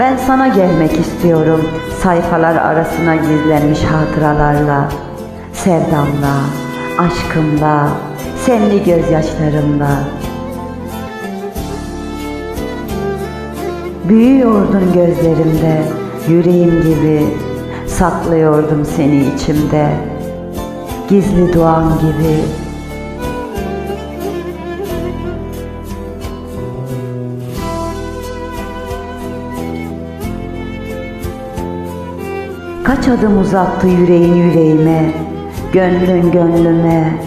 Ben sana gelmek istiyorum sayfalar arasına gizlenmiş hatıralarla, sevdamla, aşkımla, senli gözyaşlarımla. Büyüyordun gözlerimde, yüreğim gibi, saklıyordum seni içimde, gizli duam gibi. Kaç adım uzattı yüreğin yüreğime, gönlün gönlüme.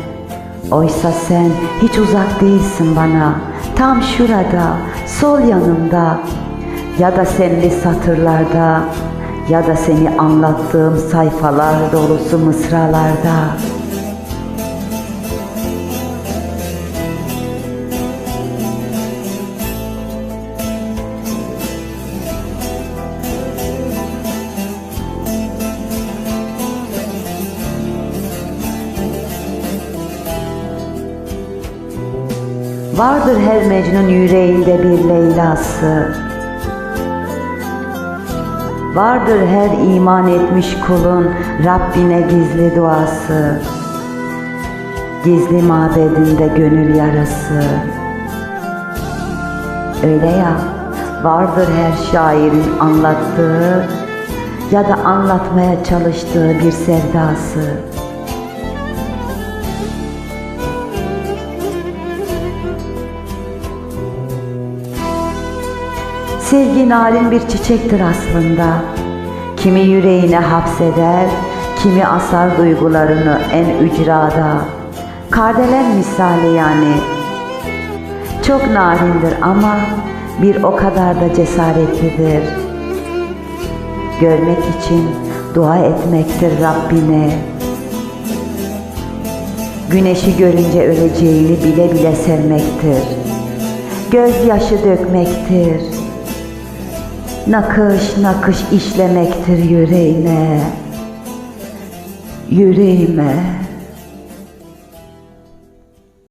Oysa sen hiç uzak değilsin bana, tam şurada, sol yanımda. Ya da senli satırlarda, ya da seni anlattığım sayfalar dolusu mısralarda. Vardır her Mecnun yüreğinde bir Leyla'sı. Vardır her iman etmiş kulun Rabbine gizli duası. Gizli mabedinde gönül yarası. Öyle ya, vardır her şairin anlattığı ya da anlatmaya çalıştığı bir sevdası. Sevgi narin bir çiçektir aslında. Kimi yüreğine hapseder, kimi asar duygularını en ücrada. Kardelen misali yani. Çok narindir ama bir o kadar da cesaretlidir. Görmek için dua etmektir Rabbine. Güneşi görünce öleceğini bile bile sevmektir. Gözyaşı dökmektir nakış nakış işlemektir yüreğine, yüreğime.